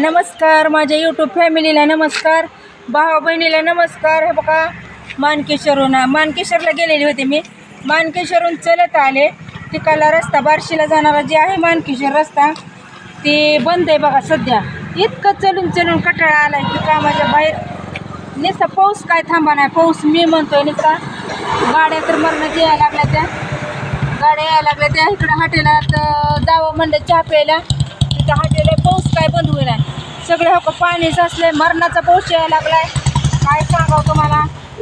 नमस्कार माझ्या यूट्यूब फॅमिलीला नमस्कार भावा बहिणीला नमस्कार. हे बघा मानकेश्वरून मानकेश्वरला गेलेली होते मी. मानकेश्वरून चलत आले. तिकडला रस्ता बार्शीला जाणारा जे आहे मानकेश्वर रस्ता ते बंद आहे बघा सध्या. इतकं चलून चलून कटाळा आला आहे की कामाच्या बाहेर. नेसा पाऊस काय थांबा नाही. पाऊस मी म्हणतोय नेसा. गाड्या तर मरणाची यायला लागल्या त्या. गाड्या यायला लागल्या त्या. इकडं हॉटेलात जावं म्हणलं चहा प्यायला. तिथं हॉटेल पाऊस काय बंद होईल सगळे हो का पाणीच असले मरणाचा पाऊस यायला लागलाय. काय सांगावं तुम्हाला?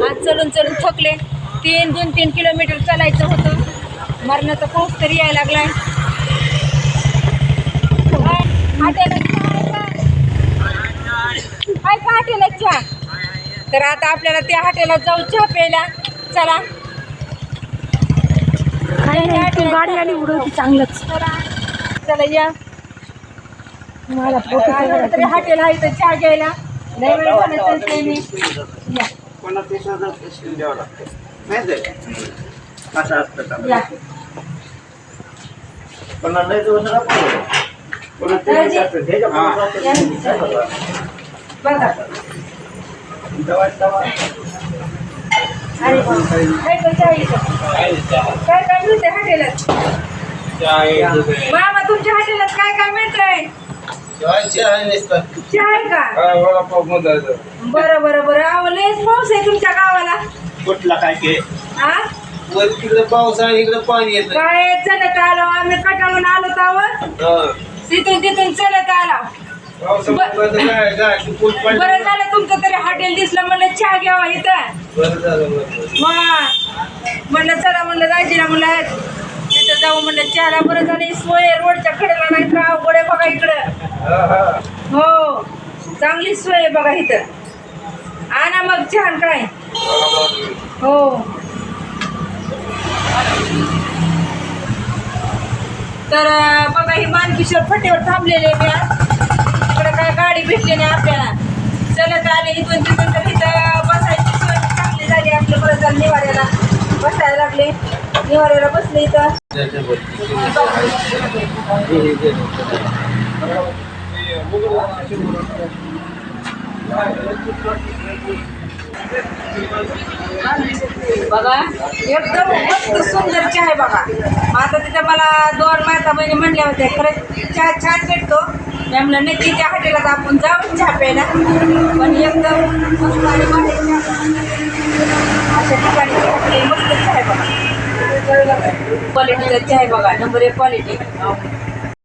आज चलून चलून थकले. तीन दोन तीन किलोमीटर चालायचं होतं. मरणाचा पाऊस तरी यायला लागलाय. काय? का? हॉटेलात चहा? तर आता आपल्याला त्या हॉटेलात जाऊ चहा प्यायला. चला. गाडी आली उडवती चांगलंच. चला या. मला आता तरी हॉटेल आहे तर चहा घ्यायला लय वेळ झालं चलते मी या पन्नास तीस हजार पैसे द्यावं लागतं? असं असतं का या पन्नास नाही दिवस नका पडू. पन्नास तीस दादाजी. हजार असतं. ह्याच्या. पुढं या. जातं. बघा दवा- दवा. अरे वा. काय काय चहा इथं? काय काय हॉटेलात मामा तुमच्या हॉटेलात काय काय मिळतंय आहे का? बरं बरं बरं. अहो लयच पाऊस आहे तुमच्या गावाला. कुठला काय के हा वर तिकडे पाऊस आहे इकडे पाणी येत. काय चलत आलो? आम्ही कटाळून आलो तावर तिथून तिथून चलत आलो. बरं झालं. तुमचं तरी हॉटेल दिसलं म्हणलं चहा घ्यावा इथं. मग म्हणलं चला म्हणलं दाजीला म्हणलं जाऊ म्हणलं चहाला बरं झाली सोय रोडच्या कडेला नाही तर अवघड आहे बघा इकडं. हो चांगली सोय आहे बघा इथं. आणा मग छान काय? हो. तर बघा ही मानकिशोर फटेवर थांबलेले मी आज इकडं काय गाडी भेटली नाही आपल्याला. चलत आले इथून निवाऱ्याला बसले इथं. बघा एकदम मस्त सुंदर चहा आहे बघा. आता तिथं मला दोन माता बहिणी म्हणल्या होत्या खरंच चहा छान भेटतो. मी म्हणलं नाही तिच्या हॉटेलात आपण जाऊन चहा प्यायला. पण एकदम मस्त आणि अशा ठिकाणी मस्त क्वालिटी त्याची आहे बघा. नंबर एक क्वालिटी